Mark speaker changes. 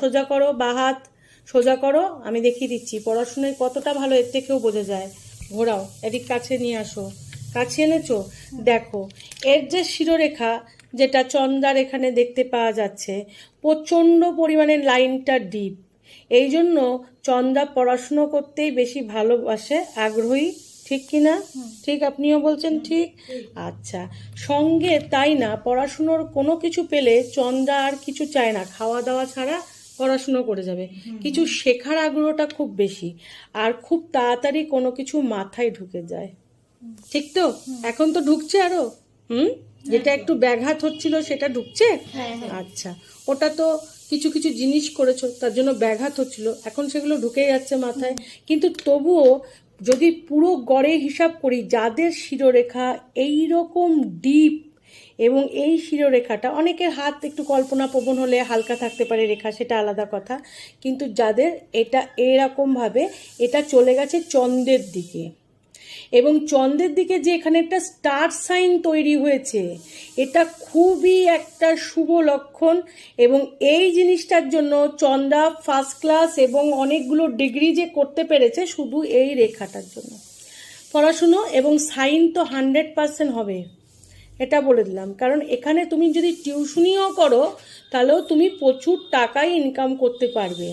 Speaker 1: সোজা করো বা হাত সোজা করো আমি দেখিয়ে দিচ্ছি। পড়াশোনায় কতটা ভালো এর থেকেও বোঝা যায়। ঘোরাও এদিক কাছে নিয়ে আসো। কাছে এনেছো? দেখো এর যে শিরোরেখা যেটা চন্দার এখানে দেখতে পাওয়া যাচ্ছে প্রচণ্ড পরিমাণে লাইনটা ডিপ এই জন্য চন্দা পড়াশুনো করতেই বেশি ভালোবাসে আগ্রহী। ঠিক কি না? ঠিক আপনিও বলছেন ঠিক? আচ্ছা সঙ্গে তাই না পড়াশুনোর কোনো কিছু পেলে চন্দা আর কিছু চায় না খাওয়া দাওয়া ছাড়া পড়াশুনো করে যাবে। কিছু শেখার আগ্রহটা খুব বেশি আর খুব তাড়াতাড়ি কোনো কিছু মাথায় ঢুকে যায়। ঠিক তো? এখন তো ঢুকছে আরও। হুম? যেটা একটু ব্যাঘাত হচ্ছিল সেটা ঢুকছে? আচ্ছা ওটা তো কিছু কিছু জিনিস করেছ তার জন্য ব্যাঘাত হচ্ছিল। এখন সেগুলো ঢুকে যাচ্ছে মাথায়। কিন্তু তবুও যদি পুরো গড়ে হিসাব করি যাদের শিরোরেখা এইরকম ডিপ এবং এই শিরোরেখাটা, অনেকের হাত একটু কল্পনাপ্রবণ হলে হালকা থাকতে পারে রেখা, সেটা আলাদা কথা। কিন্তু যাদের এটা এরকমভাবে, এটা চলে গেছে চন্দ্রের দিকে। এবং চন্দ্রের দিকে যে এখানে একটা স্টার সাইন তৈরি হয়েছে, এটা খুবই একটা শুভ লক্ষণ। এবং এই জিনিসটার জন্য চন্দ্রা ফার্স্ট ক্লাস এবং অনেকগুলো ডিগ্রি যে করতে পেরেছে শুধু এই রেখাটার জন্য। পড়াশুনো এবং সাইন তো হান্ড্রেড পার্সেন্ট হবে। এটা বলে দিলাম। কারণ এখানে তুমি যদি টিউশনিও করো, তাহলেও তুমি প্রচুর টাকাই ইনকাম করতে পারবে।